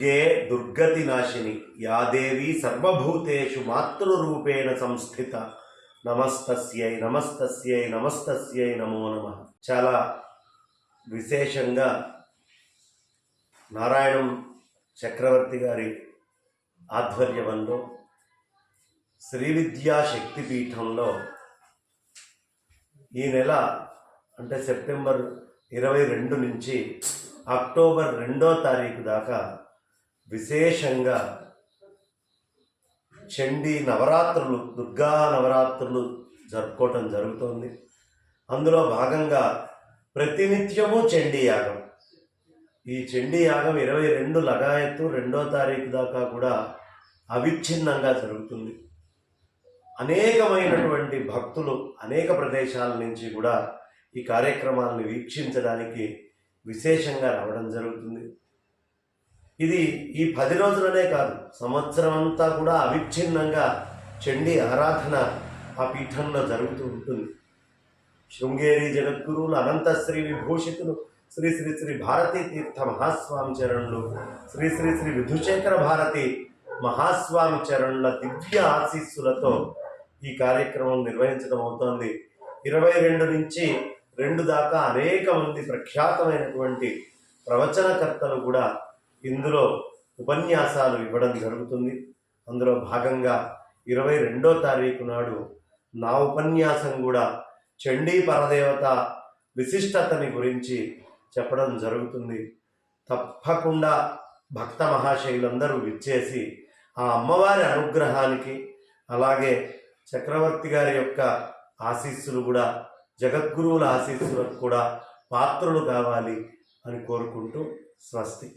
ఏ దుర్గతి నాశిని యాదేవి సర్వభూతేషు మాతృరూపేణ సంస్థిత. నమస్తస్యై నమస్తస్యై నమస్తస్యై నమో నమ. చాలా విశేషంగా నారాయణం చక్రవర్తి గారి ఆధ్వర్యంలో శ్రీ విద్యా శక్తిపీఠంలో ఈ నెల అంటే సెప్టెంబర్ ఇరవై రెండు నుంచి అక్టోబర్ రెండో తారీఖు దాకా విశేషంగా చండీ నవరాత్రులు దుర్గా నవరాత్రులు జరుపుకోవటం జరుగుతోంది. అందులో భాగంగా ప్రతినిత్యము చండీ యాగం. ఈ చండీ యాగం ఇరవై రెండు లగాయత్తు రెండో తారీఖు దాకా కూడా అవిచ్ఛిన్నంగా జరుగుతుంది. అనేకమైనటువంటి భక్తులు అనేక ప్రదేశాల నుంచి కూడా ఈ కార్యక్రమాలను వీక్షించడానికి విశేషంగా రావడం జరుగుతుంది. ఇది ఈ పది రోజులనే కాదు సంవత్సరం అంతా కూడా అవిచ్ఛిన్నంగా చండీ ఆరాధన ఆ పీఠంలో జరుగుతూ ఉంటుంది. శృంగేరి జగద్గురువులు అనంతశ్రీ విభూషితులు శ్రీ శ్రీ శ్రీ భారతీ తీర్థ మహాస్వామి చరణులు శ్రీ శ్రీ శ్రీ విధుశేఖర భారతి మహాస్వామి చరణుల దివ్య ఆశీస్సులతో ఈ కార్యక్రమం నిర్వహించడం అవుతోంది. ఇరవై రెండు నుంచి రెండు దాకా అనేక మంది ప్రఖ్యాతమైనటువంటి ప్రవచనకర్తలు కూడా ఇందులో ఉపన్యాసాలు ఇవ్వడం జరుగుతుంది. అందులో భాగంగా ఇరవై రెండో తారీఖు నాడు నా ఉపన్యాసం కూడా చండీ పరదేవత విశిష్టతని గురించి చెప్పడం జరుగుతుంది. తప్పకుండా భక్త మహాశైలందరూ విచ్చేసి ఆ అమ్మవారి అనుగ్రహానికి అలాగే చక్రవర్తి గారి యొక్క ఆశీస్సులు కూడా జగద్గురువుల ఆశీస్సులకు కూడా పాత్రలు కావాలి అని కోరుకుంటూ స్వస్తి.